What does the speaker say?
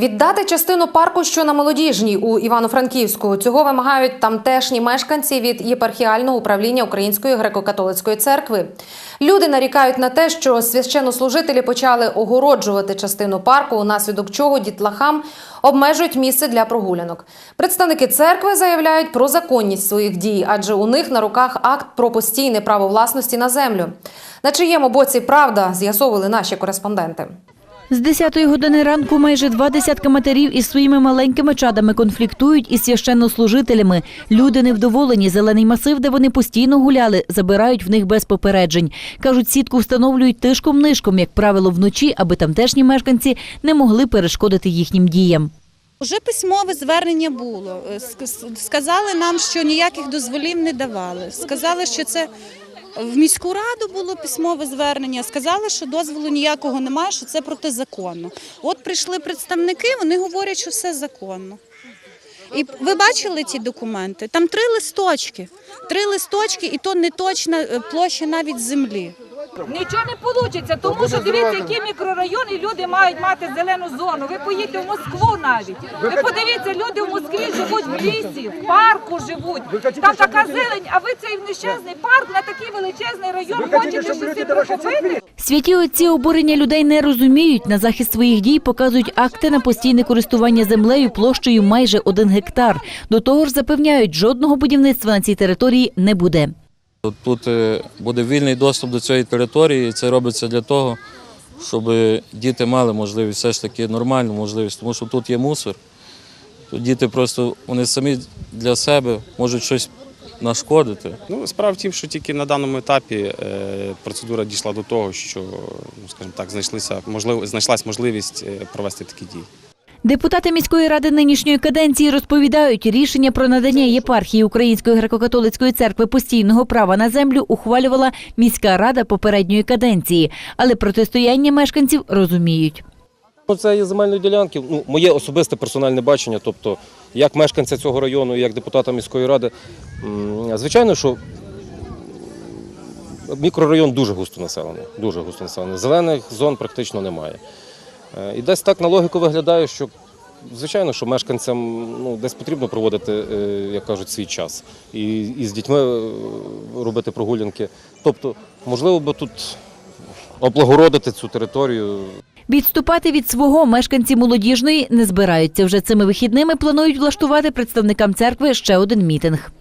Віддати частину парку, що на молодіжній у Івано-Франківську. Цього вимагають тамтешні мешканці від єпархіального управління Української греко-католицької церкви. Люди нарікають на те, що священнослужителі почали огороджувати частину парку, унаслідок чого дітлахам обмежують місце для прогулянок. Представники церкви заявляють про законність своїх дій, адже у них на руках акт про постійне право власності на землю. На чиєму боці правда з'ясовували наші кореспонденти. З 10-ї години ранку майже два десятка матерів із своїми маленькими чадами конфліктують із священнослужителями. Люди невдоволені. Зелений масив, де вони постійно гуляли, забирають в них без попереджень. Кажуть, сітку встановлюють тишком-нишком, як правило, вночі, аби тамтешні мешканці не могли перешкодити їхнім діям. Уже письмове звернення було. Е, Сказали нам, що ніяких дозволів не давали. Сказали, що це в міську раду було письмове звернення. Сказали, що дозволу ніякого немає, що це протизаконно. От прийшли представники, вони говорять, що все законно. І ви бачили ці документи? Там три листочки. Три листочки, і то не точна е, площа навіть землі. Нічого не вийде, тому що дивіться, які мікрорайони люди мають мати зелену зону. Ви поїдьте в Москву навіть. Ви подивіться, люди в Москві живуть в лісі, в парку живуть. Там така зелень, а ви цей нещасний парк на такий величезний район хочете щось прихопити? Святі отці обурення людей не розуміють. На захист своїх дій показують акти на постійне користування землею площею майже один гектар. До того ж запевняють, жодного будівництва на цій території не буде. Тут, е, буде вільний доступ до цієї території, і це робиться для того, щоб діти мали можливість все ж таки нормальну можливість, тому що тут є мусор. Тут діти просто вони самі для себе можуть щось нашкодити. Ну, справа в тім, що тільки на даному етапі е, процедура дійшла до того, що, ну, скажімо так, знайшлися можливо, знайшлась можливість е, провести такі дії. Депутати міської ради нинішньої каденції розповідають, рішення про надання єпархії Української греко-католицької церкви постійного права на землю ухвалювала міська рада попередньої каденції, але протистояння мешканців розуміють. Це є земельної ділянки. Ну, моє особисте персональне бачення, тобто як мешканця цього району, як депутата міської ради. Звичайно, що мікрорайон дуже густо населений. Дуже густо населений. Зелених зон практично немає. Е, І десь так на логіку виглядає, що звичайно, що мешканцям ну, десь потрібно проводити, е, як кажуть, свій час і, і з дітьми е, робити прогулянки. Тобто, можливо, би тут облагородити цю територію. Відступати від свого мешканці молодіжної не збираються. Вже цими вихідними планують влаштувати представникам церкви ще один мітинг.